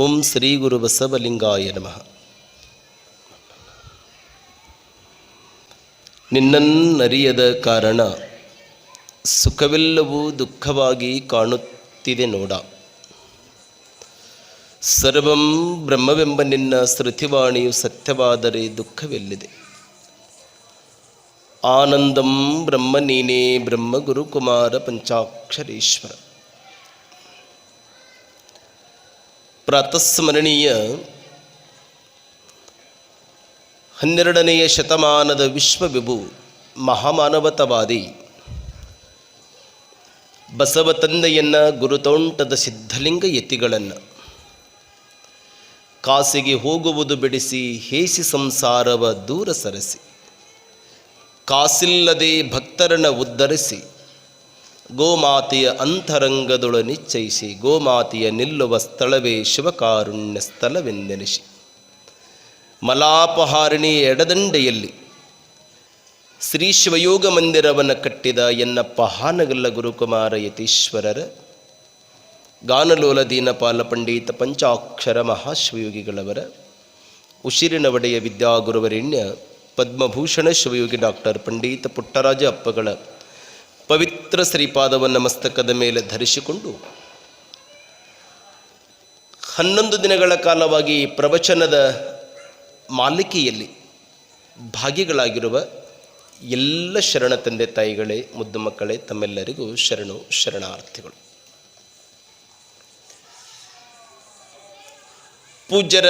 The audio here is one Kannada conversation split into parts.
ಓಂ ಶ್ರೀ ಗುರು ಬಸವಲಿಂಗಾಯ ನಮಃ. ನಿನ್ನನ್ನರಿಯದ ಕಾರಣ ಸುಖವೆಲ್ಲವೂ ದುಃಖವಾಗಿ ಕಾಣುತ್ತಿದೆ ನೋಡ. ಸರ್ವಂ ಬ್ರಹ್ಮವೆಂಬ ನಿನ್ನ ಶ್ರುತಿವಾಣಿಯು ಸತ್ಯವಾದರೆ ದುಃಖವೆಲ್ಲಿದೆ? ಆನಂದಂ ಬ್ರಹ್ಮ ನೀನೇ ಬ್ರಹ್ಮ ಗುರುಕುಮಾರ ಪಂಚಾಕ್ಷರೀಶ್ವರ. ಪ್ರಾತಸ್ಮರಣೀಯ ಹನ್ನೆರಡನೆಯ ಶತಮಾನದ ವಿಶ್ವವಿಭು ಮಹಾಮಾನವತವಾದಿ ಬಸವ ತಂದೆಯನ್ನ ಗುರುತೋಂಟದ ಸಿದ್ಧಲಿಂಗ ಯತಿಗಳನ್ನು ಕಾಸಿಗೆ ಹೋಗುವುದು ಬಿಡಿಸಿ ಹೇಸಿ ಸಂಸಾರವ ದೂರ ಸರಸಿ, ಕಾಸಿಲ್ಲದೆ ಭಕ್ತರನ್ನು ಉದ್ಧರಿಸಿ ಗೋಮಾತೆಯ ಅಂತರಂಗದೊಳ ನಿಶ್ಚಯಿಸಿ ಗೋಮಾತೆಯ ನಿಲ್ಲುವ ಸ್ಥಳವೇ ಶಿವಕಾರುಣ್ಯ ಸ್ಥಳವೆಂದೆನಿಸಿ. ಮಲಾಪಹಾರಿಣಿ ಎಡದಂಡೆಯಲ್ಲಿ ಶ್ರೀ ಶಿವಯೋಗ ಮಂದಿರವನ್ನು ಕಟ್ಟಿದ ಎನ್ನಪ್ಪ ಹಾನಗಲ್ಲ ಗುರುಕುಮಾರ ಯತೀಶ್ವರರ, ಗಾನಲೋಲ ದೀನಪಾಲ ಪಂಡಿತ ಪಂಚಾಕ್ಷರ ಮಹಾಶಿವಯೋಗಿಗಳವರ ಉಸಿರಿನ ಒಡೆಯ ವಿದ್ಯಾಗುರುವರೆಣ್ಯ ಪದ್ಮಭೂಷಣ ಶಿವಯೋಗಿ ಡಾಕ್ಟರ್ ಪಂಡಿತ ಪುಟ್ಟರಾಜ ಅಪ್ಪಗಳ ಪವಿತ್ರ ಶ್ರೀಪಾದವನ್ನು ಮಸ್ತಕದ ಮೇಲೆ ಧರಿಸಿಕೊಂಡು ಹನ್ನೊಂದು ದಿನಗಳ ಕಾಲವಾಗಿ ಪ್ರವಚನದ ಮಾಲಿಕೆಯಲ್ಲಿ ಭಾಗಿಗಳಾಗಿರುವ ಎಲ್ಲ ಶರಣ ತಂದೆ ತಾಯಿಗಳೇ, ಮುದ್ದು ಮಕ್ಕಳೇ, ತಮ್ಮೆಲ್ಲರಿಗೂ ಶರಣು ಶರಣಾರ್ಥಿಗಳು. ಪೂಜ್ಯರ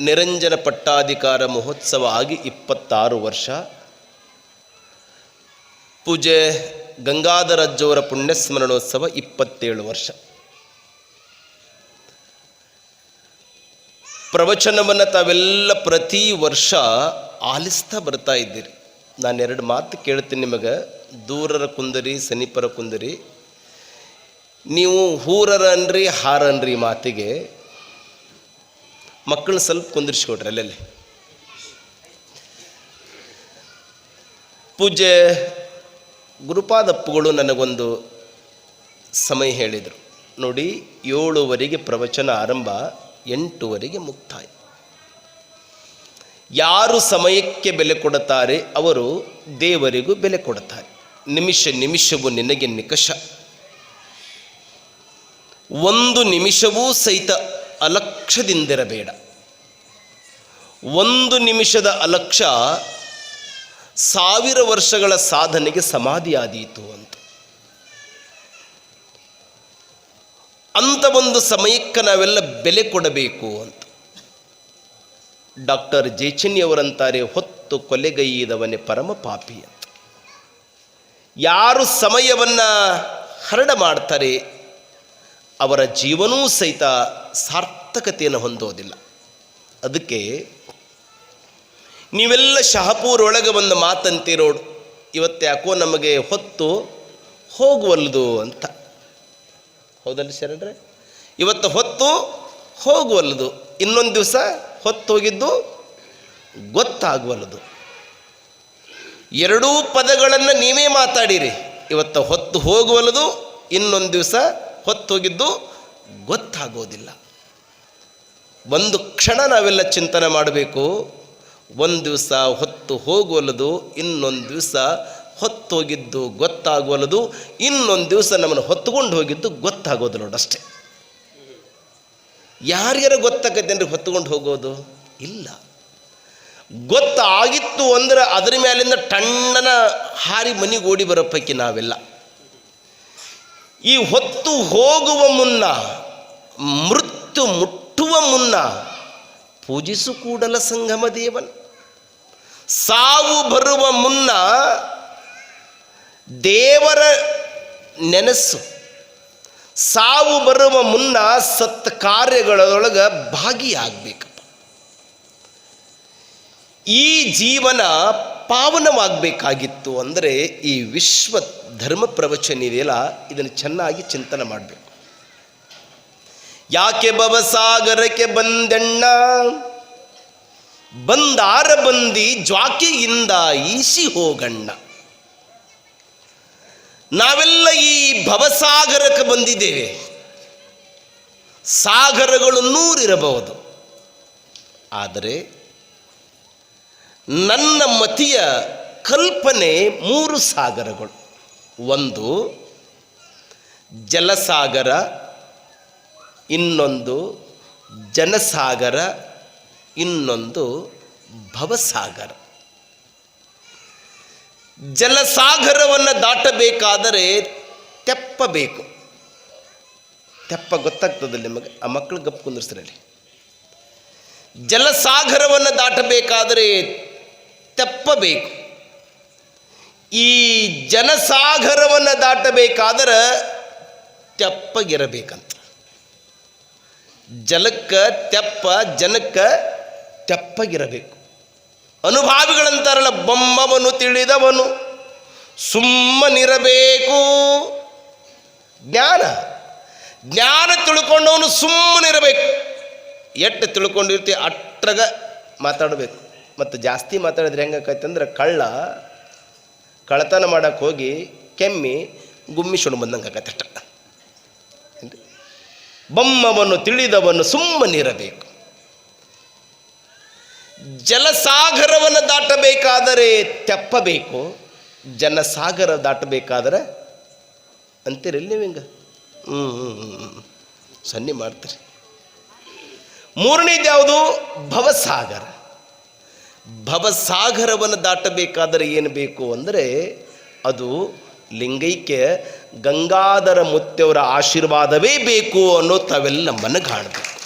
ನಿರಂಜನ ಪಟ್ಟಾಧಿಕಾರ ಮಹೋತ್ಸವ ಆಗಿ ಇಪ್ಪತ್ತಾರು ವರ್ಷ ಪೂಜೆ ಗಂಗಾಧರಜ್ಜವರ ಪುಣ್ಯಸ್ಮರಣೋತ್ಸವ ಇಪ್ಪತ್ತೇಳು ವರ್ಷ. ಪ್ರವಚನವನ್ನು ತಾವೆಲ್ಲ ಪ್ರತಿ ವರ್ಷ ಆಲಿಸ್ತಾ ಬರ್ತಾ ಇದ್ದೀರಿ. ನಾನು ಎರಡು ಮಾತು ಕೇಳ್ತೀನಿ ನಿಮಗೆ. ದೂರರ ಕುಂದರಿ, ಸನಿಪರ ಕುಂದರಿ. ನೀವು ಹೂರರ ಅನ್ರಿ, ಹಾರ ಅನ್ರಿ ಮಾತಿಗೆ ಮಕ್ಕಳನ್ನ ಸ್ವಲ್ಪ ಕುಂದಿರಿಸ್ಕೊಡ್ರಿ ಅಲ್ಲಲ್ಲಿ. ಪೂಜ್ಯ ಗುರುಪಾದಪ್ಪಗಳು ನನಗೊಂದು ಸಮಯ ಹೇಳಿದರು. ನೋಡಿ, ಏಳುವರೆಗೆ ಪ್ರವಚನ ಆರಂಭ, ಎಂಟುವರೆಗೆ ಮುಕ್ತಾಯ. ಯಾರು ಸಮಯಕ್ಕೆ ಬೆಲೆ ಕೊಡುತ್ತಾರೆ, ಅವರು ದೇವರಿಗೂ ಬೆಲೆ ಕೊಡುತ್ತಾರೆ. ನಿಮಿಷ ನಿಮಿಷವು ನಿನಗೆ ನಿಕಷ. ಒಂದು ನಿಮಿಷವೂ ಸಹಿತ ಅಲಕ್ಷದಿಂದಿರಬೇಡ ಒಂದು ನಿಮಿಷದ ಅಲಕ್ಷ್ಯ ಸಾವಿರ ವರ್ಷಗಳ ಸಾಧನೆಗೆ ಸಮಾಧಿಯಾದೀತು ಅಂತ. ಅಂಥ ಒಂದು ಸಮಯಕ್ಕೆ ನಾವೆಲ್ಲ ಬೆಲೆ ಕೊಡಬೇಕು ಅಂತ. ಡಾಕ್ಟರ್ ಜೇಚನ್ಯವರಂತಾರೆ ಹೊತ್ತು ಕೊಲೆಗೈದವನೇ ಪರಮ ಪಾಪಿ ಅಂತ. ಯಾರು ಸಮಯವನ್ನು ಹರಡ ಮಾಡ್ತಾರೆ, ಅವರ ಜೀವನವೂ ಸಹಿತ ಸಾರ್ಥಕತೆಯನ್ನು ಹೊಂದೋದಿಲ್ಲ. ಅದಕ್ಕೆ ನೀವೆಲ್ಲ ಶಹಪೂರ್ ಒಳಗೆ ಒಂದು ಮಾತಂತಿರೋಡು, ಇವತ್ತು ಯಾಕೋ ನಮಗೆ ಹೊತ್ತು ಹೋಗುವಲ್ದು ಅಂತ. ಹೌದಲ್ಲ ಶರಣರೇ? ಇವತ್ತು ಹೊತ್ತು ಹೋಗುವಲ್ಲದು ಇನ್ನೊಂದು ದಿವಸ ಹೊತ್ತು ಹೋಗಿದ್ದು ಗೊತ್ತಾಗುವಲ್ಲದು ಎರಡೂ ಪದಗಳನ್ನು ನೀವೇ ಮಾತಾಡಿರಿ, ಇವತ್ತು ಹೊತ್ತು ಹೋಗುವಲ್ಲದು ಇನ್ನೊಂದು ದಿವಸ ಹೊತ್ತು ಹೋಗಿದ್ದು ಗೊತ್ತಾಗೋದಿಲ್ಲ. ಒಂದು ಕ್ಷಣ ನಾವೆಲ್ಲ ಚಿಂತನೆ ಮಾಡಬೇಕು ಒಂದು ದಿವಸ ಹೊತ್ತು ಹೋಗುವಲ್ಲದು, ಇನ್ನೊಂದು ದಿವಸ ಹೊತ್ತು ಹೋಗಿದ್ದು ಗೊತ್ತಾಗುವಲ್ಲದು, ಇನ್ನೊಂದು ದಿವಸ ನಮ್ಮನ್ನು ಹೊತ್ತುಕೊಂಡು ಹೋಗಿದ್ದು ಗೊತ್ತಾಗೋದಿಲ್ಲ ನೋಡಷ್ಟೇ ಯಾರ್ಯಾರ ಗೊತ್ತಾಗತ್ತೆ ಅಂದ್ರೆ ಹೊತ್ತುಕೊಂಡು ಹೋಗೋದು? ಇಲ್ಲ. ಗೊತ್ತಾಗಿತ್ತು ಅಂದ್ರೆ ಅದರ ಮೇಲಿಂದ ಟಣ್ಣನ ಹಾರಿ ಮನೆಗೆ ಓಡಿ ಬರೋ ಪೈಕಿ ನಾವೆಲ್ಲ. ಈ ಹೊತ್ತು ಹೋಗುವ ಮುನ್ನ, ಮೃತ್ಯು ಮುಟ್ಟುವ ಮುನ್ನ ಪೂಜಿಸು ಕೂಡಲ ಸಂಗಮ ದೇವನ್. ಸಾವು ಬರುವ ಮುನ್ನ ದೇವರ ನೆನಸು. ಸಾವು ಬರುವ ಮುನ್ನ ಸತ್ ಕಾರ್ಯಗಳೊಳಗೆ ಭಾಗಿಯಾಗಬೇಕಪ್ಪ ಈ ಜೀವನ ಪಾವನವಾಗಬೇಕಾಗಿತ್ತು ಅಂದರೆ ಈ ವಿಶ್ವ ಧರ್ಮ ಪ್ರವಚನ ಇದೆಯಲ್ಲ, ಇದನ್ನು ಚೆನ್ನಾಗಿ ಚಿಂತನೆ ಮಾಡಬೇಕು. ಯಾಕೆ ಭವಸಾಗರಕ್ಕೆ ಬಂದಣ್ಣ? ಬಂದಾರ ಬಂದಿ ಜ್ವಾಕೆಯಿಂದ ಈಸಿ ಹೋಗಣ್ಣ. ನಾವೆಲ್ಲ ಈ ಭವಸಾಗರಕ್ಕೆ ಬಂದಿದ್ದೇವೆ. ಸಾಗರಗಳು ನೂರಿರಬಹುದು. ಆದರೆ ನನ್ನ ಮತಿಯ ಕಲ್ಪನೆ ಮೂರು ಸಾಗರಗಳು. ಒಂದು ಜಲಸಾಗರ, ಇನ್ನೊಂದು ಜನಸಾಗರ ಇನ್ನೊಂದು ಭವಸಾಗರ. ಜಲಸಾಗರವನ್ನು ದಾಟಬೇಕಾದರೆ ತೆಪ್ಪಬೇಕು. ತೆಪ್ಪ ಗೊತ್ತಾಗ್ತದೆ ನಿಮಗೆ? ಆ ಮಕ್ಕಳು ಗಪ್ ಕುಂದಿರ್ಸ್ರಲ್ಲಿ ಜಲಸಾಗರವನ್ನು ದಾಟಬೇಕಾದರೆ ತೆಪ್ಪಬೇಕು. ಈ ಜನಸಾಗರವನ್ನು ದಾಟಬೇಕಾದರೆ ತೆಪ್ಪಗಿರಬೇಕಂತ. ಜಲಕ್ಕೆ ತೆಪ್ಪ ಜನಕ್ಕೆ ತೆಪ್ಪಗಿರಬೇಕು ಅನುಭಾವಿಗಳಂತಾರಲ್ಲ ಬೊಮ್ಮವನು ತಿಳಿದವನು. ಸುಮ್ಮನಿರಬೇಕು ಜ್ಞಾನ. ಜ್ಞಾನ ತಿಳ್ಕೊಂಡವನು ಸುಮ್ಮನಿರಬೇಕು ಎಟ್ಟು ತಿಳ್ಕೊಂಡಿರ್ತಿ ಅಟ್ರಗ ಮಾತಾಡಬೇಕು. ಮತ್ತು ಜಾಸ್ತಿ ಮಾತಾಡಿದ್ರೆ ಹೆಂಗಾಕೈತೆ ಅಂದ್ರೆ ಕಳ್ಳ ಕಳತನ ಮಾಡಕ್ಕೆ ಹೋಗಿ ಕೆಮ್ಮಿ ಗುಮ್ಮಿ ಗುಮ್ಮಿಸೋಣ ಬಂದಂಗೆ ಆಗತ್ತೆ ಅಷ್ಟ ಬೊಮ್ಮವನ್ನು ತಿಳಿದವನು ಸುಮ್ಮನಿರಬೇಕು ಜಲಸಾಗರವನ್ನು ದಾಟಬೇಕಾದರೆ ತೆಪ್ಪಬೇಕು ಜನಸಾಗರ ದಾಟಬೇಕಾದರೆ ಅಂತೀರಿಲ್ಲ ನೀವು ಹಿಂಗೆ? ಹ್ಞೂ ಹ್ಞೂ ಹ್ಞೂ ಸನ್ನಿ ಮಾಡ್ತೀರಿ. ಮೂರನೇದು ಯಾವುದು? ಭವಸಾಗರ. ಭವಸಾಗರವನ್ನು ದಾಟಬೇಕಾದರೆ ಏನು ಬೇಕು ಅಂದರೆ ಅದು ಲಿಂಗೈಕ್ಯ ಗಂಗಾಧರ ಮುತ್ತೆಯವರ ಆಶೀರ್ವಾದವೇ ಬೇಕು ಅನ್ನೋ ತಾವೆಲ್ಲ ಮನಗಾಣಬೇಕು.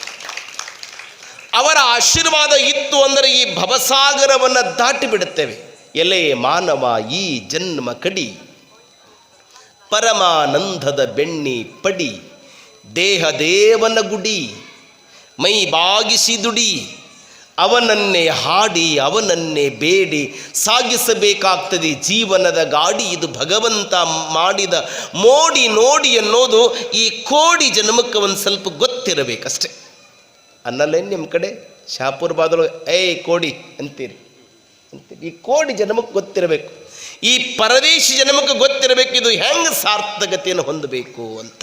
ಅವರ ಆಶೀರ್ವಾದ ಇತ್ತು ಅಂದರೆ ಈ ಭವಸಾಗರವನ್ನು ದಾಟಿ ಬಿಡುತ್ತೇವೆ ಎಲೆ ಮಾನವ ಈ ಜನ್ಮ ಕಡಿ. ಪರಮಾನಂದದ ಬೆಣ್ಣಿ ಪಡಿ. ದೇಹ ದೇವನ ಗುಡಿ. ಮೈ ಬಾಗಿಸಿ ದುಡಿ. ಅವನನ್ನೇ ಹಾಡಿ, ಅವನನ್ನೇ ಬೇಡಿ. ಸಾಗಿಸಬೇಕಾಗ್ತದೆ ಜೀವನದ ಗಾಡಿ. ಇದು ಭಗವಂತ ಮಾಡಿದ ಮೋಡಿ ನೋಡಿ ಅನ್ನೋದು ಈ ಕೋಡಿ ಜನ್ಮಕ್ಕೆ ಒಂದು ಸ್ವಲ್ಪ ಗೊತ್ತಿರಬೇಕಷ್ಟೆ. ಅನ್ನಲ್ಲೇನು ನಿಮ್ಮ ಕಡೆ ಶಾಪುರ್ ಬಾದಲು, ಏಯ್ ಕೋಡಿ ಅಂತೀರಿ. ಅಂತೀರಿ. ಈ ಕೋಡಿ ಜನ್ಮಕ್ಕೆ ಗೊತ್ತಿರಬೇಕು. ಈ ಪರದೇಶಿ ಜನ್ಮಕ್ಕೆ ಗೊತ್ತಿರಬೇಕು, ಇದು ಹೆಂಗೆ ಸಾರ್ಥಕತೆಯನ್ನು ಹೊಂದಬೇಕು ಅಂತ.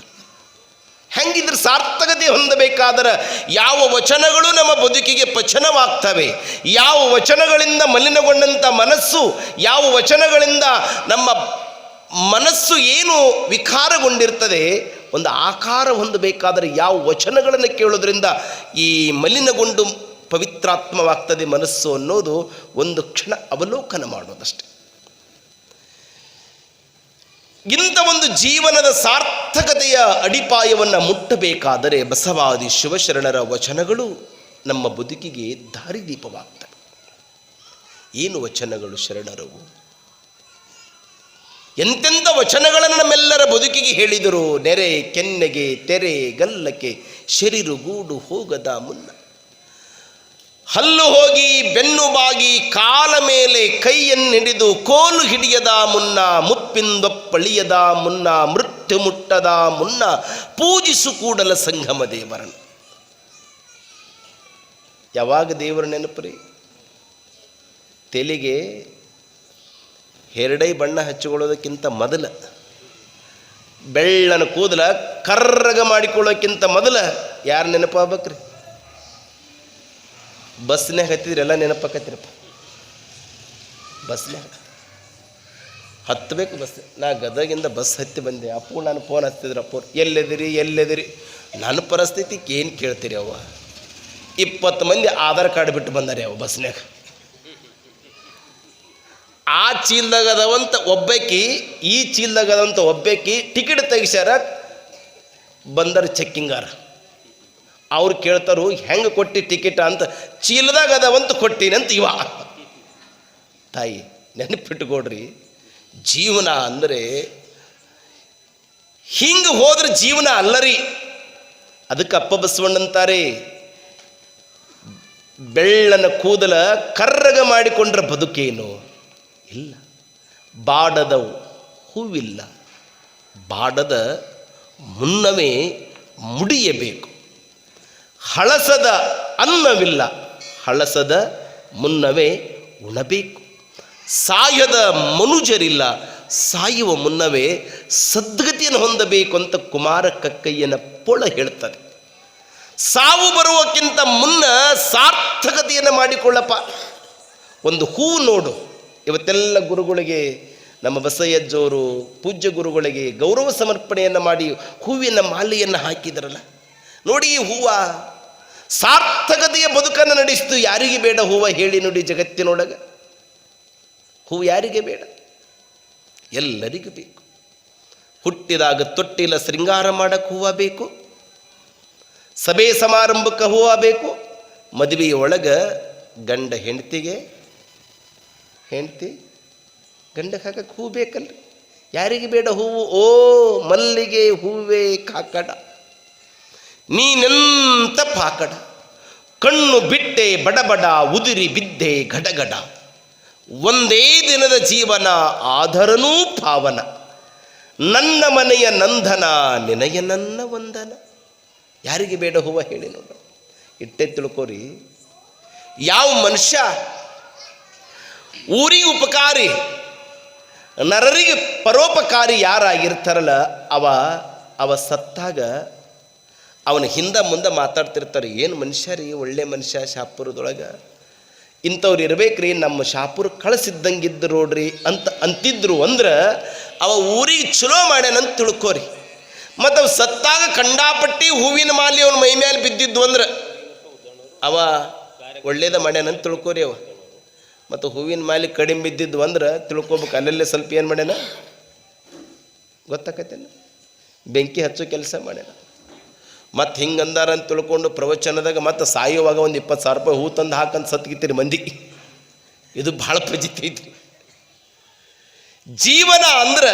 ಹೆಂಗಿದ್ರೆ ಸಾರ್ಥಕತೆ ಹೊಂದಬೇಕಾದರೆ ಯಾವ ವಚನಗಳು ನಮ್ಮ ಬದುಕಿಗೆ ಪಚನವಾಗ್ತವೆ, ಯಾವ ವಚನಗಳಿಂದ ಮಲಿನಗೊಂಡಂಥ ಮನಸ್ಸು, ಯಾವ ವಚನಗಳಿಂದ ನಮ್ಮ ಮನಸ್ಸು ಏನು ವಿಕಾರಗೊಂಡಿರ್ತದೆ ಒಂದು ಆಕಾರ ಹೊಂದಬೇಕಾದರೆ ಯಾವ ವಚನಗಳನ್ನು ಕೇಳೋದ್ರಿಂದ ಈ ಮಲಿನಗೊಂಡು ಪವಿತ್ರಾತ್ಮವಾಗ್ತದೆ ಮನಸ್ಸು ಅನ್ನೋದು ಒಂದು ಕ್ಷಣ ಅವಲೋಕನ ಮಾಡೋದಷ್ಟೆ. ಇಂಥ ಒಂದು ಜೀವನದ ಸಾರ್ಥಕತೆಯ ಅಡಿಪಾಯವನ್ನು ಮುಟ್ಟಬೇಕಾದರೆ ಬಸವಾದಿ ಶಿವಶರಣರ ವಚನಗಳು ನಮ್ಮ ಬದುಕಿಗೆ ದಾರಿದೀಪವಾಗ್ತವೆ. ಏನು ವಚನಗಳು ಶರಣರವು ಎಂತೆಂಥ ವಚನಗಳನ್ನು ನಮ್ಮೆಲ್ಲರ ಬದುಕಿಗೆ ಹೇಳಿದರು ನೆರೆ ಕೆನ್ನೆಗೆ, ತೆರೆ ಗಲ್ಲಕ್ಕೆ ಶರೀರು ಗೂಡು ಹೋಗದ ಮುನ್ನ. ಹಲ್ಲು ಹೋಗಿ ಬೆನ್ನು ಬಾಗಿ ಕಾಲ ಮೇಲೆ ಕೈಯನ್ನಿಡಿದು ಕೋಲು ಹಿಡಿಯದ ಮುನ್ನ ಮುಪ್ಪಿಂದೊಪ್ಪಳಿಯದ ಮುನ್ನ, ಮೃತ್ಯು ಮುಟ್ಟದ ಮುನ್ನ ಪೂಜಿಸು ಕೂಡಲ ಸಂಗಮ ದೇವರನ್ನು. ಯಾವಾಗ ದೇವರ ನೆನಪುರಿ ತೆಲಿಗೆ ಹೆರಡೈ ಬಣ್ಣ ಹಚ್ಚಿಕೊಳ್ಳೋದಕ್ಕಿಂತ ಮೊದಲು, ಬೆಳ್ಳನ ಕೂದಲ ಕರ್ರಗ ಮಾಡಿಕೊಳ್ಳೋಕ್ಕಿಂತ ಮೊದಲು ಯಾರು ನೆನಪಾಗ್ಬೇಕ್ರಿ? ಬಸ್ನ್ಯಾಗ ಹತ್ತಿದ್ರೆಲ್ಲ ನೆನಪಾಕತ್ತಿರಪ್ಪ. ಬಸ್ನೇ ಹತ್ತಬೇಕು ಬಸ್, ನಾ ಗದಗಿಂದ ಬಸ್ ಹತ್ತಿ ಬಂದೆ. ಅಪ್ಪು ನಾನು ಫೋನ್ ಹತ್ತಿದ್ರು, ಅಪ್ಪು ಎಲ್ಲೆದಿರಿ ಎಲ್ಲೆದಿರಿ? ನನ್ನ ಪರಿಸ್ಥಿತಿ ಏನು ಕೇಳ್ತೀರಿ ಅವ ಇಪ್ಪತ್ತು ಮಂದಿ ಆಧಾರ್ ಕಾರ್ಡ್ ಬಿಟ್ಟು ಬಂದಾರೆ ಅವ ಬಸ್ನ್ಯಾಗ. ಆ ಚೀಲ್ದಾಗ ಅದಾವಂತ ಒಬ್ಬಾಕಿ, ಈ ಚೀಲ್ದಾಗ ಅದಂತ ಒಬ್ಬಾಕಿ ಟಿಕೆಟ್ ತೆಗಿಸ್ಯಾರ, ಬಂದರ ಚೆಕ್ಕಿಂಗಾರ. ಅವ್ರು ಕೇಳ್ತಾರು, ಹೆಂಗೆ ಕೊಟ್ಟಿ ಟಿಕೆಟ್ ಅಂತ? ಚೀಲದಾಗ ಅದಾವಂತ ಕೊಟ್ಟಿನಿ ಅಂತ ಇವ. ತಾಯಿ, ನೆನಪಿಟ್ಕೊಡ್ರಿ, ಜೀವನ ಅಂದರೆ ಹಿಂಗೆ ಹೋದ್ರೆ ಜೀವನ ಅಲ್ಲರಿ. ಅದಕ್ಕೆ ಅಪ್ಪ ಬಸವಣ್ಣಂತಾರೆ ಬೆಳ್ಳನ ಕೂದಲ ಕರ್ರಗ ಮಾಡಿಕೊಂಡ್ರೆ ಬದುಕೇನು? ಇಲ್ಲ. ಬಾಡದ ಹೂವಿಲ್ಲ. ಬಾಡದ ಮುನ್ನವೇ ಮುಡಿಯಬೇಕು. ಹಳಸದ ಅನ್ನವಿಲ್ಲ. ಹಳಸದ ಮುನ್ನವೇ ಉಣಬೇಕು. ಸಾಯದ ಮನುಜರಿಲ್ಲ. ಸಾಯುವ ಮುನ್ನವೇ ಸದ್ಗತಿಯನ್ನು ಹೊಂದಬೇಕು ಅಂತ ಕುಮಾರ ಕಕ್ಕಯ್ಯನ ಪೊಳ ಹೇಳ್ತದೆ. ಸಾವು ಬರುವಕ್ಕಿಂತ ಮುನ್ನ ಸಾರ್ಥಕತೆಯನ್ನು ಮಾಡಿಕೊಳ್ಳಪ್ಪ. ಒಂದು ಹೂವು ನೋಡು. ಇವತ್ತೆಲ್ಲ ಗುರುಗಳಿಗೆ ನಮ್ಮ ಬಸಯ್ಯಜ್ಜವರು ಪೂಜ್ಯ ಗುರುಗಳಿಗೆ ಗೌರವ ಸಮರ್ಪಣೆಯನ್ನು ಮಾಡಿ ಹೂವಿನ ಮಾಲೆಯನ್ನು ಹಾಕಿದರಲ್ಲ. ನೋಡಿ ಈ ಹೂವ ಸಾರ್ಥಕತೆಯ ಬದುಕನ್ನು ನಡೆಸಿತು. ಯಾರಿಗೆ ಬೇಡ ಹೂವ ಹೇಳಿ ನೋಡಿ ಜಗತ್ತಿನೊಳಗೆ. ಹೂವು ಯಾರಿಗೆ ಬೇಡ? ಎಲ್ಲರಿಗೂ ಬೇಕು. ಹುಟ್ಟಿದಾಗ ತೊಟ್ಟಿಲ ಶೃಂಗಾರ ಮಾಡಕ್ಕೆ ಹೂವ ಬೇಕು. ಸಭೆ ಸಮಾರಂಭಕ್ಕೆ ಹೂವ ಬೇಕು. ಮದುವೆಯೊಳಗೆ ಗಂಡ ಹೆಂಡತಿಗೆ ಹೆಂಡತಿ, ಗಂಡ ಹಾಕಕ್ಕೆ ಹೂ ಬೇಕಲ್ರಿ? ಯಾರಿಗೆ ಬೇಡ ಹೂವು? ಓ, ಮಲ್ಲಿಗೆ ಹೂವೇ ಕಾಕಡ. ನೀನೆಂತ ಪಾಕಡ? ಕಣ್ಣು ಬಿಟ್ಟೆ ಬಡಬಡ, ಉದುರಿ ಬಿದ್ದೆ ಗಡಗಡ. ಒಂದೇ ದಿನದ ಜೀವನ ಆಧರನೂ ಪಾವನ. ನನ್ನ ಮನೆಯ ನಂದನ ನಿನಗೆ ನನ್ನ ವಂದನ. ಯಾರಿಗೆ ಬೇಡ ಹೂವ ಹೇಳಿ ನೋಡು. ಇಟ್ಟೆ ತಿಳ್ಕೋರಿ. ಯಾವ ಮನುಷ್ಯ ಊರಿಗೆ ಉಪಕಾರಿ, ನರರಿಗೆ ಪರೋಪಕಾರಿ ಯಾರಾಗಿರ್ತಾರಲ್ಲ, ಅವ ಅವ ಸತ್ತಾಗ ಅವನ ಹಿಂದೆ ಮುಂದೆ ಮಾತಾಡ್ತಿರ್ತಾರೆ, ಏನು ಮನುಷ್ಯ ರೀ, ಒಳ್ಳೆ ಮನುಷ್ಯ ಶಾಪುರದೊಳಗೆ? ಇಂಥವ್ರು ಇರ್ಬೇಕ್ರಿ ನಮ್ಮ ಶಾಪುರ ಕಳಿಸಿದ್ದಂಗಿದ್ದು ನೋಡ್ರಿ ಅಂತ ಅಂತಿದ್ರು ಅಂದ್ರೆ ಅವ ಊರಿಗೆ ಚಲೋ ಮಾಡ್ಯಾನಂತ ತಿಳ್ಕೋರಿ. ಮತ್ತು ಅವ ಸತ್ತಾಗ ಕಂಡಾಪಟ್ಟಿ ಹೂವಿನ ಮಾಲಿ ಅವನ ಮೈ ಮೇಲೆ ಬಿದ್ದಿದ್ದು ಅಂದ್ರೆ ಅವ ಒಳ್ಳೇದ ಮಾಡ್ಯಾನಂತ ತಿಳ್ಕೋರಿ ಅವ. ಮತ್ತು ಹೂವಿನ ಮಾಲಿ ಕಡಿಮೆ ಬಿದ್ದಿದ್ದು ಅಂದ್ರೆ ತಿಳ್ಕೊಬೇಕು. ಅಲ್ಲಲ್ಲೇ ಸ್ವಲ್ಪ ಏನು ಮಾಡ್ಯಾನ? ಗೊತ್ತಾಕತ್ತೇನ ಬೆಂಕಿ ಹಚ್ಚೋ ಕೆಲಸ ಮಾಡ್ಯಾನ. ಮತ್ತು ಹಿಂಗೆ ಅಂದಾರ ಅಂತ ತಿಳ್ಕೊಂಡು ಪ್ರವಚನದಾಗ ಮತ್ತು ಸಾಯುವಾಗ ಒಂದು ಇಪ್ಪತ್ತು ಸಾವಿರ ರೂಪಾಯಿ ಹೂ ತಂದು ಹಾಕಂತ ಸತ್ಗಿತ್ತೀರಿ ಮಂದಿ. ಇದು ಭಾಳ ಪ್ರಜಿತಿ ಐತ್ರಿ. ಜೀವನ ಅಂದ್ರೆ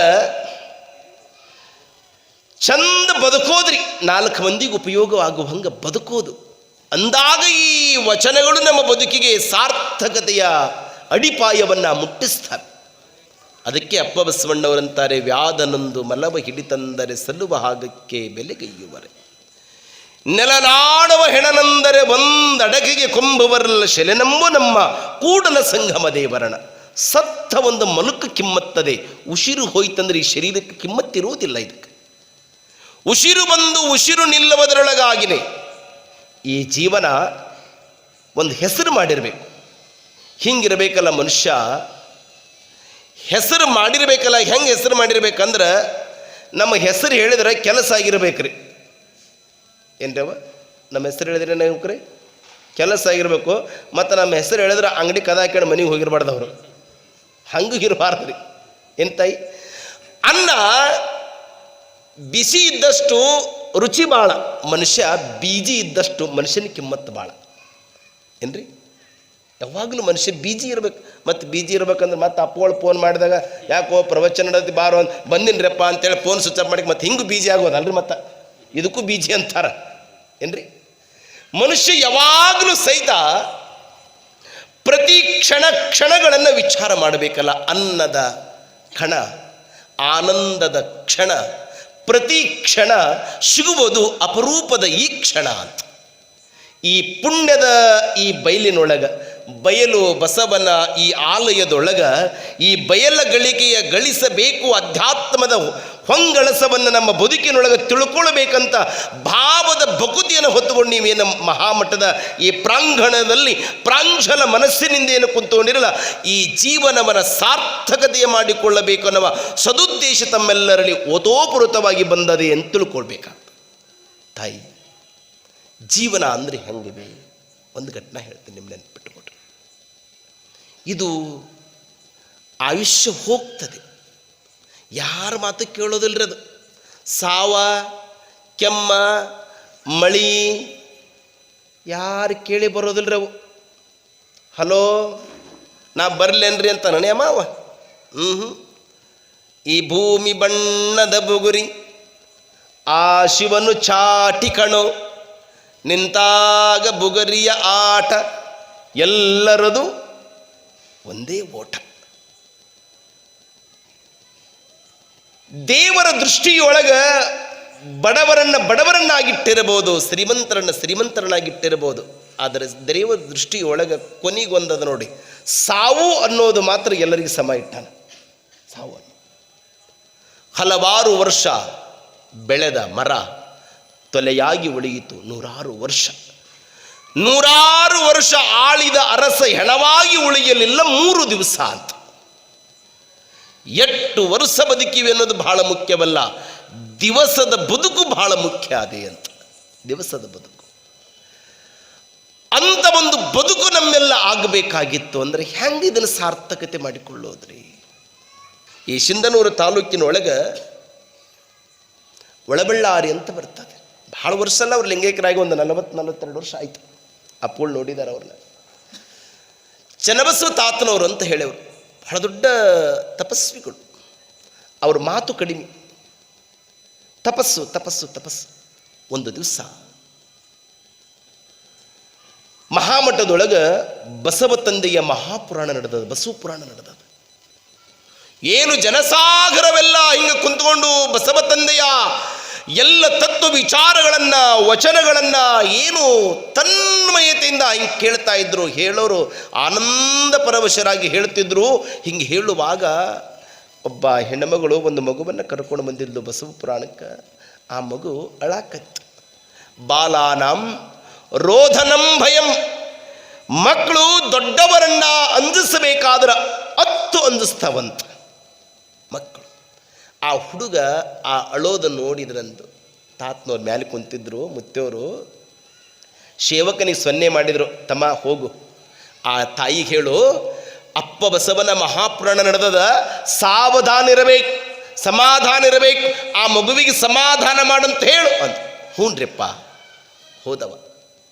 ಚಂದ ಬದುಕೋದ್ರಿ. ನಾಲ್ಕು ಮಂದಿಗೆ ಉಪಯೋಗವಾಗುವಂಗೆ ಬದುಕೋದು. ಅಂದಾಗ ಈ ವಚನಗಳು ನಮ್ಮ ಬದುಕಿಗೆ ಸಾರ್ಥಕತೆಯ ಅಡಿಪಾಯವನ್ನು ಮುಟ್ಟಿಸ್ತಾರೆ. ಅದಕ್ಕೆ ಅಪ್ಪ ಬಸವಣ್ಣವರಂತಾರೆ, ವ್ಯಾಧನೊಂದು ಮಲವ ಹಿಡಿತಂದರೆ ಸಲ್ಲುವ ಹಾಗಕ್ಕೆ ಬೆಲೆಗೈಯುವರೆ ನೆಲನಾಡುವ ಹೆಣನಂದರೆ ಒಂದಡಗಿಗೆ ಕೊಂಬುವರಲ್ಲ ಶೆಲೆನಂಬು ನಮ್ಮ ಕೂಡಲ ಸಂಗಮ ದೇವರಣ. ಸತ್ತ ಒಂದು ಮಲುಕ ಕಿಮ್ಮತ್ತದೆ, ಉಸಿರು ಹೋಯ್ತಂದ್ರೆ ಈ ಶರೀರಕ್ಕೆ ಕಿಮ್ಮತ್ತಿರುವುದಿಲ್ಲ ಇದಕ್ಕೆ. ಉಸಿರು ಬಂದು ಉಸಿರು ನಿಲ್ಲುವುದರೊಳಗಾಗಿನೇ ಈ ಜೀವನ ಒಂದು ಹೆಸರು ಮಾಡಿರಬೇಕು. ಹಿಂಗಿರಬೇಕಲ್ಲ ಮನುಷ್ಯ? ಹೆಸರು ಮಾಡಿರಬೇಕಲ್ಲ, ಹೆಂಗೆ ಹೆಸರು ಮಾಡಿರ್ಬೇಕಂದ್ರೆ ನಮ್ಮ ಹೆಸರು ಹೇಳಿದ್ರೆ ಕೆಲಸ ಆಗಿರ್ಬೇಕ್ರಿ. ಏನ್ರವ ನಮ್ಮ ಹೆಸರು ಹೇಳಿದ್ರೆ ನೌಕರಿ ಕೆಲಸ ಆಗಿರಬೇಕು. ಮತ್ತು ನಮ್ಮ ಹೆಸರು ಹೇಳಿದ್ರೆ ಅಂಗಡಿ ಕದ ಹಾಕೊಂಡು ಮನೆಗೆ ಹೋಗಿರಬಾರ್ದು ಅವರು. ಹಂಗೆ ಇರಬಾರ್ದು ರೀ ಎಂತಾಯಿ ಅನ್ನ ಬಿಸಿ ಇದ್ದಷ್ಟು ರುಚಿ ಭಾಳ ಮನುಷ್ಯ ಬೀಜಿ ಇದ್ದಷ್ಟು ಮನುಷ್ಯನ ಕಿಮ್ಮತ್ತು ಭಾಳ ಏನ್ರಿ? ಯಾವಾಗಲೂ ಮನುಷ್ಯ ಬೀಜಿ ಇರ್ಬೇಕು. ಮತ್ತು ಬೀಜಿ ಇರ್ಬೇಕಂದ್ರೆ ಮತ್ತೆ ಅಪ್ಪಗಳು ಫೋನ್ ಮಾಡಿದಾಗ, ಯಾಕೋ ಪ್ರವಚನ ನಡೆದು ಬಾರೋ ಅಂತ, ಬಂದಿನ್ರಪ್ಪ ಅಂತೇಳಿ ಫೋನ್ ಸ್ವಿಚ್ ಆಫ್ ಮಾಡಿ ಮತ್ತೆ ಹಿಂಗೂ ಬೀಜಿ ಆಗೋದಲ್ರಿ ಮತ್ತೆ? ಇದಕ್ಕೂ ಬೀಜಿ ಅಂತಾರ. ಏನ್ರಿ? ಮನುಷ್ಯ ಯಾವಾಗಲೂ ಸಹಿತ ಪ್ರತಿ ಕ್ಷಣ ಕ್ಷಣಗಳನ್ನು ವಿಚಾರ ಮಾಡಬೇಕಲ್ಲ, ಅನ್ನದ ಕ್ಷಣ, ಆನಂದದ ಕ್ಷಣ, ಪ್ರತಿ ಕ್ಷಣ ಸಿಗುವುದು ಅಪರೂಪದ ಈ ಕ್ಷಣ ಅಂತ. ಈ ಪುಣ್ಯದ ಈ ಬಯಲಿನೊಳಗ ಬಯಲು ಬಸವನ ಈ ಆಲಯದೊಳಗ ಈ ಬಯಲ ಗಳಿಕೆಯ ಗಳಿಸಬೇಕು ಅಧ್ಯಾತ್ಮದ ಹೊಂಗಳಸವನ್ನು ನಮ್ಮ ಬದುಕಿನೊಳಗೆ ತಿಳ್ಕೊಳ್ಬೇಕಂತ ಭಾವದ ಭಕುತಿಯನ್ನು ಹೊತ್ತುಕೊಂಡು ನೀವೇನು ಮಹಾಮಠದ ಈ ಪ್ರಾಂಗಣದಲ್ಲಿ ಪ್ರಾಂಶಲ ಮನಸ್ಸಿನಿಂದ ಏನು ಕುಂತುಕೊಂಡಿರಲ್ಲ, ಈ ಜೀವನವನ್ನು ಸಾರ್ಥಕತೆಯ ಮಾಡಿಕೊಳ್ಳಬೇಕು ಅನ್ನುವ ಸದುದ್ದೇಶ ತಮ್ಮೆಲ್ಲರಲ್ಲಿ ಓತೋಪುರತವಾಗಿ ಬಂದದೆ ಅಂತ ತಿಳ್ಕೊಳ್ಬೇಕಾಗ್ತದೆ. ತಾಯಿ, ಜೀವನ ಅಂದರೆ ಹೆಂಗಿದೆ? ಒಂದು ಘಟನೆ ಹೇಳ್ತೀನಿ ನಿಮ್ಮ ನೆನಪಿಟ್ಟುಕೊಟ್ರೆ ಇದು ಆಯುಷ್ಯ ಹೋಗ್ತದೆ. ಯಾರ ಮಾತು ಕೇಳೋದಿಲ್ರಿ ಅದು? ಸಾವ, ಕೆಮ್ಮ, ಮಳಿ, ಯಾರು ಕೇಳಿ ಬರೋದಿಲ್ರಿ ಅವು? ಹಲೋ, ನಾ ಬರಲೇನ್ರಿ ಅಂತ ನನೇ ಮಾವ? ಹ್ಞೂ ಹ್ಞೂ ಈ ಭೂಮಿ ಬಣ್ಣದ ಬುಗುರಿ, ಆ ಶಿವನು ಚಾಟಿ ಕಣು. ನಿಂತಾಗ ಬುಗರಿಯ ಆಟ ಎಲ್ಲರದು ಒಂದೇ ಓಟ. ದೇವರ ದೃಷ್ಟಿಯೊಳಗ ಬಡವರನ್ನ ಬಡವರನ್ನಾಗಿಟ್ಟಿರಬಹುದು, ಶ್ರೀಮಂತರನ್ನ ಶ್ರೀಮಂತರನ್ನಾಗಿಟ್ಟಿರಬಹುದು. ಆದರೆ ದೇವರ ದೃಷ್ಟಿಯೊಳಗ ಕೊನೆಗೊಂದದ ನೋಡಿ, ಸಾವು ಅನ್ನೋದು ಮಾತ್ರ ಎಲ್ಲರಿಗೂ ಸಮ ಇಟ್ಟಾನ. ಸಾವು ಹಲವಾರು ವರ್ಷ ಬೆಳೆದ ಮರ ತೊಲೆಯಾಗಿ ಉಳಿಯಿತು ನೂರಾರು ವರ್ಷ. ನೂರಾರು ವರ್ಷ ಆಳಿದ ಅರಸ ಹೆಣವಾಗಿ ಉಳಿಯಲಿಲ್ಲ ಮೂರು ದಿವಸ ಅಂತ. ಎಷ್ಟು ವರ್ಷ ಬದುಕಿವೆ ಅನ್ನೋದು ಬಹಳ ಮುಖ್ಯವಲ್ಲ. ದಿವಸದ ಬದುಕು ಬಹಳ ಮುಖ್ಯ ಅದೇ ಅಂತ. ದಿವಸದ ಬದುಕು. ಅಂತ ಒಂದು ಬದುಕು ನಮ್ಮೆಲ್ಲ ಆಗಬೇಕಾಗಿತ್ತು ಅಂದರೆ ಹೆಂಗೆ ಇದನ್ನು ಸಾರ್ಥಕತೆ ಮಾಡಿಕೊಳ್ಳೋದ್ರಿ? ಈ ಸಿಂಧನೂರು ತಾಲೂಕಿನೊಳಗೆ ಒಳಬಳ್ಳಾರಿ ಅಂತ ಬರ್ತದೆ. ಬಹಳ ವರ್ಷ ಅಲ್ಲ, ಅವ್ರು ಲಿಂಗೈಕರಾಗಿ ಒಂದು ನಲವತ್ತು ನಲವತ್ತೆರಡು ವರ್ಷ ಆಯಿತು. ಅಪ್ಪಗಳು ನೋಡಿದ್ದಾರೆ ಅವ್ರನ್ನ ಚನ್ನಬಸವ ತಾತನವರು ಅಂತ ಹೇಳೇವರು. ಬಹಳ ದೊಡ್ಡ ತಪಸ್ವಿಗಳು. ಅವ್ರ ಮಾತು ಕಡಿಮೆ. ತಪಸ್ಸು ತಪಸ್ಸು ತಪಸ್ಸು. ಒಂದು ದಿವಸ. ಮಹಾಮಠದೊಳಗೆ ಬಸವ ತಂದೆಯ ಮಹಾಪುರಾಣ ನಡೆದದ, ಬಸವ ಪುರಾಣ ನಡೆದದ. ಏನು ಜನಸಾಗರವೆಲ್ಲ ಹಿಂಗೆ ಕುಂತ್ಕೊಂಡು ಬಸವ ತಂದೆಯ ಎಲ್ಲ ತತ್ವ ವಿಚಾರಗಳನ್ನ, ವಚನಗಳನ್ನ ಏನು ತನ್ಮಯತೆಯಿಂದ ಹಿಂಗೆ ಕೇಳ್ತಾ ಇದ್ರು, ಹೇಳೋರು ಆನಂದ ಪರವಶರಾಗಿ ಹೇಳ್ತಿದ್ರು. ಹಿಂಗೆ ಹೇಳುವಾಗ ಒಬ್ಬ ಹೆಣ್ಣುಮಗಳು ಒಂದು ಮಗುವನ್ನು ಕರ್ಕೊಂಡು ಬಂದಿದ್ದು ಬಸವ ಪುರಾಣಕ್ಕೆ. ಆ ಮಗು ಅಳಾಕತ್ತು. ಬಾಲಾನಂ ರೋಧನಂ ಭಯಂ. ಮಕ್ಕಳು ದೊಡ್ಡವರನ್ನ ಅಂಜಿಸಬೇಕಾದ್ರೆ ಹತ್ತು ಅಂಜಿಸ್ತಾವಂತ. ಆ ಹುಡುಗ ಆ ಅಳೋದ ನೋಡಿದ್ರಂತು. ತಾತನವ್ರು ಮೇಲೆ ಕುಂತಿದ್ರು ಮುತ್ತೆಯವರು ಸೇವಕನಿಗೆ ಸೊನ್ನೆ ಮಾಡಿದರು, ತಮ್ಮ ಹೋಗು. ಆ ತಾಯಿಗೆ ಹೇಳು, ಅಪ್ಪ ಬಸವನ ಮಹಾಪುರಾಣ ನಡೆದದ, ಸಾವಧಾನ ಇರಬೇಕು, ಸಮಾಧಾನ ಇರಬೇಕು, ಆ ಮಗುವಿಗೆ ಸಮಾಧಾನ ಮಾಡಂತ ಹೇಳು ಅಂತ ಹ್ಞೂನ್ರಿಪ್ಪ ಹೋದವ.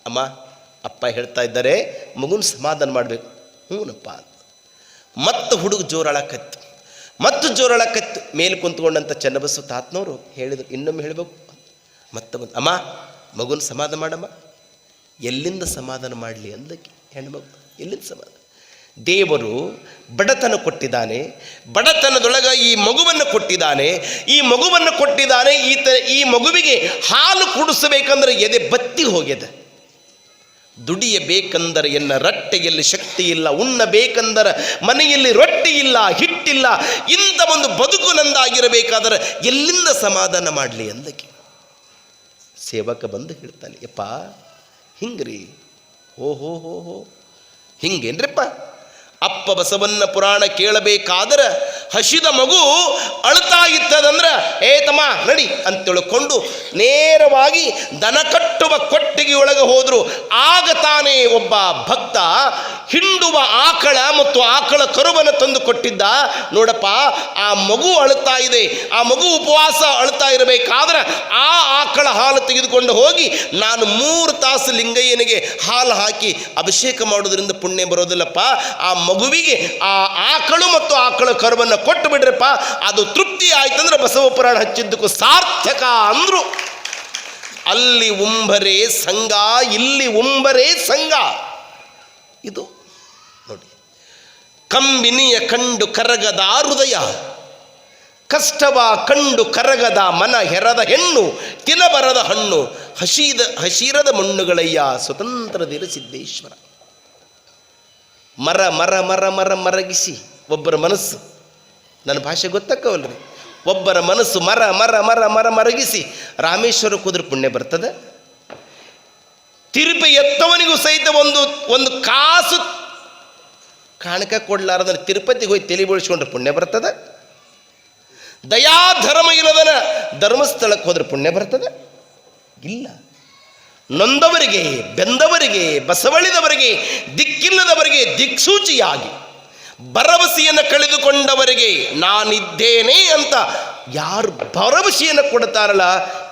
ಅಮ್ಮ, ಅಪ್ಪ ಹೇಳ್ತಾ ಇದ್ದಾರೆ, ಮಗುನ ಸಮಾಧಾನ ಮಾಡಬೇಕು. ಹ್ಞೂನಪ್ಪ ಅಂತ ಮತ್ತೆ ಹುಡುಗ ಜೋರಳಕತ್ತು. ಮತ್ತು ಜೋರಳಕತ್ತು ಮೇಲೆ ಕುಂತ್ಕೊಂಡಂಥ ಚನ್ನಬಸವ ತಾತ್ನವರು ಹೇಳಿದರು. ಇನ್ನೊಮ್ಮೆ ಹೇಳಬೇಕು. ಮತ್ತೆ ಬಂದು, ಅಮ್ಮ, ಮಗುನ ಸಮಾಧಾನ ಮಾಡಮ್ಮ. ಎಲ್ಲಿಂದ ಸಮಾಧಾನ ಮಾಡಲಿ? ಅಂದಕ್ಕೆ ಹೆಣ್ಮಗು, ಎಲ್ಲಿಂದ ಸಮಾಧಾನ? ದೇವರು ಬಡತನ ಕೊಟ್ಟಿದ್ದಾನೆ. ಬಡತನದೊಳಗೆ ಈ ಮಗುವನ್ನು ಕೊಟ್ಟಿದ್ದಾನೆ. ಈ ಮಗುವನ್ನು ಕೊಟ್ಟಿದ್ದಾನೆ. ಈತ ಈ ಮಗುವಿಗೆ ಹಾಲು ಕುಡಿಸಬೇಕಂದ್ರೆ ಎದೆ ಬತ್ತಿ ಹೋಗಿದೆ ದುಡಿಯಬೇಕಂದರೆ ಎನ್ನ ರಟ್ಟೆಯಲ್ಲಿ ಶಕ್ತಿ ಇಲ್ಲ, ಉಣ್ಣಬೇಕಂದರೆ ಮನೆಯಲ್ಲಿ ರೊಟ್ಟಿ ಇಲ್ಲ, ಹಿಟ್ಟಿಲ್ಲ, ಇಂಥ ಒಂದು ಬದುಕು ನಂದಾಗಿರಬೇಕಾದರೆ ಎಲ್ಲಿಂದ ಸಮಾಧಾನ ಮಾಡಲಿ ಅಂದಕ್ಕೆ ಸೇವಕ ಬಂದು ಹೇಳ್ತಾನೆ, ಯಪ್ಪ, ಹಿಂಗ್ರಿ ಓಹೋ ಹೋ ಹೋ ಹೋ ಹಿಂಗೇನ್ರಿಪ್ಪ? ಅಪ್ಪ ಬಸವನ್ನ ಪುರಾಣ ಕೇಳಬೇಕಾದ್ರೆ ಹಸಿದ ಮಗು ಅಳ್ತಾ ಇತ್ತದಂದ್ರೆ ಏ ತಮ್ಮ, ನಡಿ, ಅಂತ ತಿಳ್ಕೊಂಡು ನೇರವಾಗಿ ದನ ಕಟ್ಟುವ ಕೊಟ್ಟಿಗೆಯೊಳಗೆ ಹೋದರು. ಆಗ ತಾನೇ ಒಬ್ಬ ಭಕ್ತ ಹಿಂಡುವ ಆಕಳ ಮತ್ತು ಆಕಳ ಕರುವನ್ನು ತಂದು ಕೊಟ್ಟಿದ್ದ. ನೋಡಪ್ಪ, ಆ ಮಗು ಅಳುತ್ತಾ ಇದೆ, ಆ ಮಗು ಉಪವಾಸ ಅಳ್ತಾ ಇರಬೇಕಾದ್ರೆ ಆ ಆಕಳ ಹಾಲು ತೆಗೆದುಕೊಂಡು ಹೋಗಿ ನಾನು ಮೂರು ತಾಸು ಲಿಂಗಯ್ಯನಿಗೆ ಹಾಲು ಹಾಕಿ ಅಭಿಷೇಕ ಮಾಡೋದ್ರಿಂದ ಪುಣ್ಯ ಬರೋದಿಲ್ಲಪ್ಪ. ಆ ಮಗುವಿಗೆ ಆ ಆಕಳು ಮತ್ತು ಆಕಳ ಕರುವನ್ನು ಕೊಟ್ಟು ಬಿಡ್ರಪ್ಪ, ಅದು ತೃಪ್ತಿ ಆಯ್ತಂದ್ರೆ ಬಸವ ಪುರಾಣ ಹಚ್ಚಿದ್ದಕ್ಕೂ ಸಾರ್ಥಕ ಅಂದ್ರು. ಅಲ್ಲಿ ಉಂಬರೆ ಸಂಘ, ಇಲ್ಲಿ ಉಂಬರೆ ಸಂಘ. ಇದು ನೋಡಿ, ಕಂಬಿನಿಯ ಕಂಡು ಕರಗದ ಹೃದಯ, ಕಷ್ಟವ ಕಂಡು ಕರಗದ ಮನ ಹೆರದ ಹೆಣ್ಣು ತಿಲಬರದ ಹಣ್ಣು, ಹಸೀದ ಹಸೀರದ ಮಣ್ಣುಗಳಯ್ಯ ಸ್ವತಂತ್ರದಿರ ಸಿದ್ದೇಶ್ವರ. ಮರ ಮರ ಮರ ಮರ ಮರಗಿಸಿ ಒಬ್ಬರ ಮನಸ್ಸು. ನನ್ನ ಭಾಷೆ ಗೊತ್ತಕ್ಕವಲ್ರಿ ಒಬ್ಬರ ಮನಸ್ಸು ಮರ ಮರ ಮರ ಮರ ಮರಗಿಸಿ ರಾಮೇಶ್ವರ ಕುದುರೆ ಪುಣ್ಯ ಬರ್ತದೆ? ತಿರುಪಿ ಎತ್ತವನಿಗೂ ಸಹಿತ ಒಂದು ಒಂದು ಕಾಸು ಕಾಣಕ ಕೊಡ್ಲಾರದನ್ನ ತಿರುಪತಿಗೆ ಹೋಗಿ ತಲೆ ಬೋಳಿಸ್ಕೊಂಡ್ರೆ ಪುಣ್ಯ ಬರ್ತದೆ? ದಯಾ ಧರ್ಮ ಇಲ್ಲದನ ಧರ್ಮಸ್ಥಳಕ್ಕೆ ಹೋದ್ರೆ ಪುಣ್ಯ ಬರ್ತದೆ? ಇಲ್ಲ. ನೊಂದವರಿಗೆ, ಬೆಂದವರಿಗೆ, ಬಸವಳಿದವರಿಗೆ, ದಿಕ್ಕಿಲ್ಲದವರಿಗೆ ದಿಕ್ಸೂಚಿಯಾಗಿ, ಭರವಸೆಯನ್ನು ಕಳೆದುಕೊಂಡವರಿಗೆ ನಾನಿದ್ದೇನೆ ಅಂತ ಯಾರು ಭರವಸೆಯನ್ನು ಕೊಡ್ತಾರಲ್ಲ,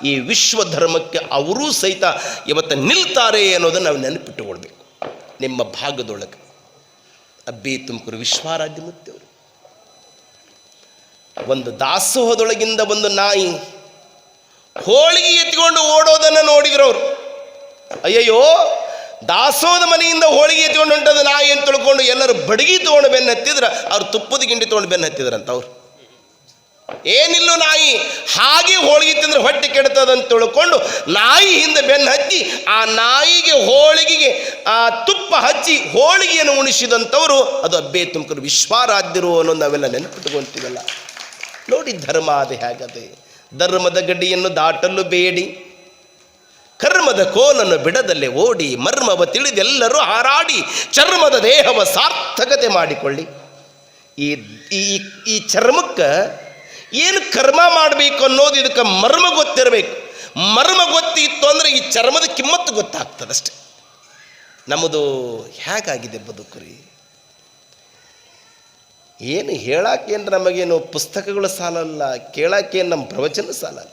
ಈ ವಿಶ್ವ ಧರ್ಮಕ್ಕೆ ಅವರೂ ಸಹಿತ ಇವತ್ತು ನಿಲ್ತಾರೆ ಅನ್ನೋದನ್ನು ನಾವು ನೆನಪಿಟ್ಟುಕೊಳ್ಬೇಕು. ನಿಮ್ಮ ಭಾಗದೊಳಗೆ ಅಬ್ಬಿ ತುಮಕೂರು ಮುತ್ತವರು ಒಂದು ದಾಸೋಹದೊಳಗಿಂದ ಒಂದು ನಾಯಿ ಹೋಳಿಗೆ ಎತ್ಕೊಂಡು ಓಡೋದನ್ನು ನೋಡಿದ್ರು ಅವರು ಅಯ್ಯಯ್ಯೋ, ದಾಸೋದ ಮನೆಯಿಂದ ಹೋಳಿಗೆ ತಗೊಂಡು ಹೊಂಟದ ನಾಯಿ ಅಂತ ತಿಳ್ಕೊಂಡು ಎಲ್ಲರೂ ಬಡಗಿ ತಗೊಂಡು ಬೆನ್ನು ಹತ್ತಿದ್ರೆ? ಅವ್ರು ತುಪ್ಪದ ಗಿಂಡಿ ತಗೊಂಡು ಬೆನ್ನು ಹತ್ತಿದ್ರಂತ ಅವ್ರು. ಏನಿಲ್ಲೋ ನಾಯಿ, ಹಾಗೆ ಹೋಳಿಗೆ ತಿಂದ್ರೆ ಹೊಟ್ಟೆ ಕೆಡ್ತದಂತ ತಿಳ್ಕೊಂಡು ನಾಯಿ ಹಿಂದೆ ಬೆನ್ನು ಹಚ್ಚಿ ಆ ನಾಯಿಗೆ ಹೋಳಿಗೆಗೆ ಆ ತುಪ್ಪ ಹಚ್ಚಿ ಹೋಳಿಗೆಯನ್ನು ಉಣಿಸಿದಂಥವರು, ಅದು ಅಬ್ಬೇ ತುಮಕರು ವಿಶ್ವಾರಾಧ್ಯರು ಅನ್ನೋ ನಾವೆಲ್ಲ ನೆನಪಿಟ್ಕೊಂತೀವಲ್ಲ. ನೋಡಿ ಧರ್ಮ ಅದು ಹೇಗದೆ. ಧರ್ಮದ ಗಡಿಯನ್ನು ದಾಟಲು ಬೇಡಿ. ಧರ್ಮದ ಕೋಲನ್ನು ಬಿಡದಲ್ಲೇ ಓಡಿ ಮರ್ಮವ ತಿಳಿದೆಲ್ಲರೂ ಹಾರಾಡಿ ಚರ್ಮದ ದೇಹವ ಸಾರ್ಥಕತೆ ಮಾಡಿಕೊಳ್ಳಿ. ಈ ಈ ಚರ್ಮಕ್ಕೆ ಏನು ಕರ್ಮ ಮಾಡಬೇಕು ಅನ್ನೋದು ಇದಕ್ಕೆ ಮರ್ಮ ಗೊತ್ತಿರಬೇಕು. ಮರ್ಮ ಗೊತ್ತಿತ್ತು ಅಂದರೆ ಈ ಚರ್ಮದ ಕಿಮ್ಮತ್ತು ಗೊತ್ತಾಗ್ತದಷ್ಟೆ. ನಮ್ಮದು ಹೇಗಾಗಿದೆ ಬದುಕು ರೀ ಏನು ಹೇಳಕ್ಕೇನು ನಮಗೇನು ಪುಸ್ತಕಗಳು ಸಾಲಲ್ಲ ಕೇಳಕ್ಕೇನು ನಮ್ಮ ಪ್ರವಚನ ಸಾಲಲ್ಲ?